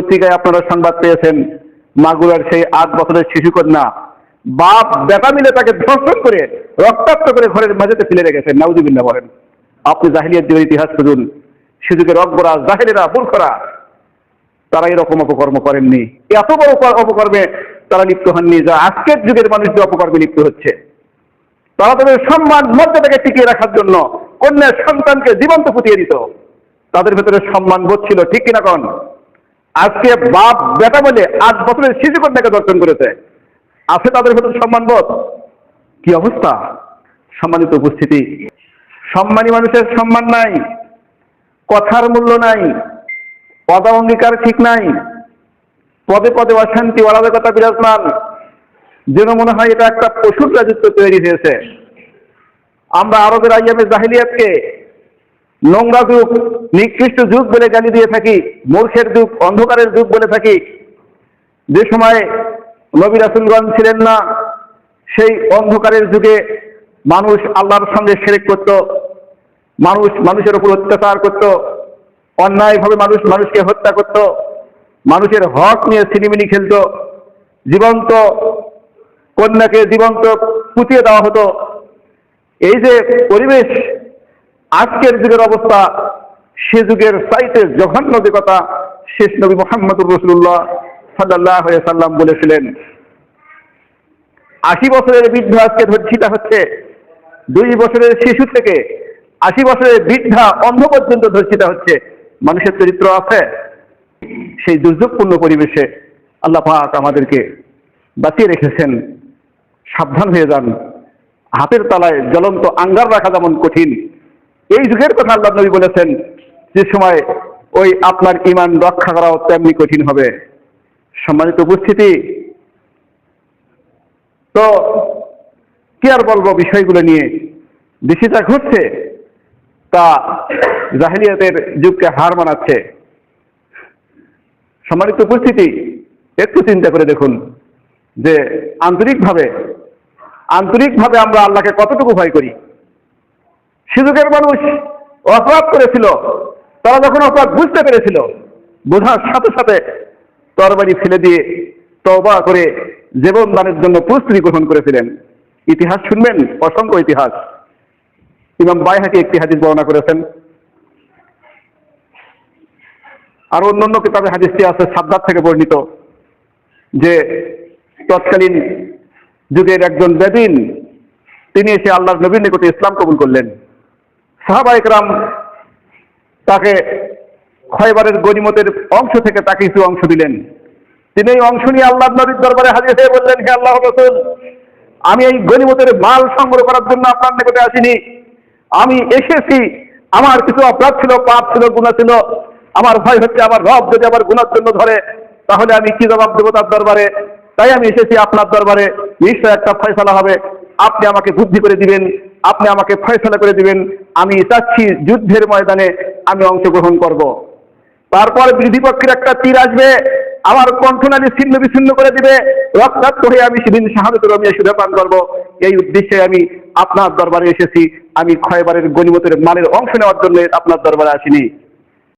পত্রিকায় আপনারা সংবাদ পেয়েছেন, মাগুরার সেই আট বছরের শিশু কন্যা বাপ বেটা মিলে তাকে ধর্ষণ করে, রক্তাক্ত করে ঘরের মাঝেতে ফেলে রেখেছেন। নাউজুবিল্লা বলেন, আপনি জাহিলিয়ার যুগের ইতিহাস খুঁজুন। শিশুকে রকবরা জাহিলেরা মূর্খরা তারা এরকম অপকর্ম করেননি। এত বড় অপকর্মে তারা লিপ্ত হননি, যা আজকের যুগের মানুষ যে অপকর্মে লিপ্ত হচ্ছে। তারা তাদের সম্মান, মর্যাদাকে টিকিয়ে রাখার জন্য কন্যার সন্তানকে জীবন্ত ফুটিয়ে দিত। তাদের ভেতরে সম্মান বোধ ছিল, ঠিক কিনা কন? আজকে বাপ, বেটা বলে আট বছরের শিশু কন্যাকে দর্শন করেছে। আছে তাদের ভেতরে সম্মান বোধ? কি অবস্থা? সম্মানিত উপস্থিতি। সম্মানী মানুষের সম্মান নাই, কথার মূল্য নাই পদ অঙ্গীকার ঠিক নাই, পদে পদে অশান্তি, অরাজকতা বিরাজমান। যেন মনে হয় এটা একটা পশুর রাজত্ব তৈরি হয়েছে। আমরা আরবের আইয়ামে জাহিলিয়াতকে নোংরা যুগ নিকৃষ্ট যুগ বলে গালি দিয়ে থাকি, মূর্খের যুগ অন্ধকারের যুগ বলে থাকি। যে সময় নবী রাসুলগঞ্জ ছিলেন না, সেই অন্ধকারের যুগে মানুষ আল্লাহর সঙ্গে সেরেক করত, মানুষ মানুষের উপর অত্যাচার করত, অন্যায়ভাবে মানুষ মানুষকে হত্যা করত, মানুষের হক নিয়ে সিনেমিনি খেলত, জীবন্ত কন্যাকে জীবন্ত পুঁতিয়ে দেওয়া হতো। এই যে পরিবেশ আজকের যুগের অবস্থা, সে যুগের চাইতে জঘন্য যে কথা, শেষ নবী মোহাম্মদুর রসুল্লাহ সাল্লাহ সাল্লাম বলেছিলেন, আশি বছরের বৃদ্ধ আজকে ধর্ষিতা হচ্ছে, দুই বছরের শিশু থেকে আশি বছরের বৃদ্ধা অন্ধ পর্যন্ত ধর্ষিতা হচ্ছে, মানুষের চরিত্র আছে, সেই দুর্যোগপূর্ণ পরিবেশে আল্লাহ পাক আমাদেরকে বাঁচিয়ে রেখেছেন, সাবধান হয়ে যান, হাতের তলায় জ্বলন্ত আঙ্গার রাখা যেমন কঠিন এই যুগের কথা আল্লাহ নবী বলেছেন, যে সময় ওই আপনার ইমান রক্ষা করাও তেমনি কঠিন হবে। সম্মানিত উপস্থিতি। তো কি আর বলব বিষয়গুলো নিয়ে? দেশে যা ঘটছে, তা জাহিলিয়াতের যুগকে হার মানাচ্ছে। সম্মানিত উপস্থিতি, একটু চিন্তা করে দেখুন যে আন্তরিকভাবে আন্তরিকভাবে আমরা আল্লাহকে কতটুকু ভয় করি? সুযোগের মানুষ অপরাধ করেছিল। তারা যখন অপরাধ বুঝতে পেরেছিল, বোঝার সাথে সাথে তরবারি ফেলে দিয়ে তবা করে জীবন দানের জন্য প্রস্তুতি গ্রহণ করেছিলেন। ইতিহাস শুনবেন, অসংখ্য ইতিহাস। ইমাম বাইহাকি একটি হাদিস বর্ণনা করেছেন। আর অন্যান্য কিতাবে হাদিসটি আছে সাদ্দার থেকে বর্ণিত, যে তৎকালীন যুগের একজন বেদিন, তিনি এসে আল্লাহর নবীর নিকটে ইসলাম কবুল করলেন। সাহাবা একরাম তাকে খয়বারের গনিমতের অংশ থেকে তাকে কিছু অংশ দিলেন। তিনি এই অংশ নিয়ে আল্লাহ নবীর দরবারে হাজির হয়ে বললেন, হে আল্লাহ রসুল, আমি এই গনিমতের মাল সংগ্রহ করার জন্য আপনার নিকটে আসিনি। আমি এসেছি, আমার কিছু অপরাধ ছিল, পাপ ছিল গুণা ছিল। আমার ভয় হচ্ছে, আমার রব যদি আমার গুণার জন্য ধরে, তাহলে আমি কি জবাব দেবো তার দরবারে? তাই আমি এসেছি আপনার দরবারে। নিশ্চয় একটা ফয়সলা হবে। আপনি আমাকে বুদ্ধি করে দিবেন। আপনি আমাকে ফয়সলা করে দিবেন, আমি চাচ্ছি যুদ্ধের ময়দানে আমি অংশগ্রহণ করব। তারপর বিরোধী পক্ষের একটা তীর আসবে, আমার কণ্ঠনালী ছিন্ন বিচ্ছিন্ন করে দিবে, রক্তাক্ত হয়ে আমি সেদিন শাহাদতের আমি সুধা পান করব এই উদ্দেশ্যে আমি আপনার দরবারে এসেছি, আমি ক্ষয়বারের গণিমতের মানের অংশ নেওয়ার জন্য আপনার দরবারে আসিনি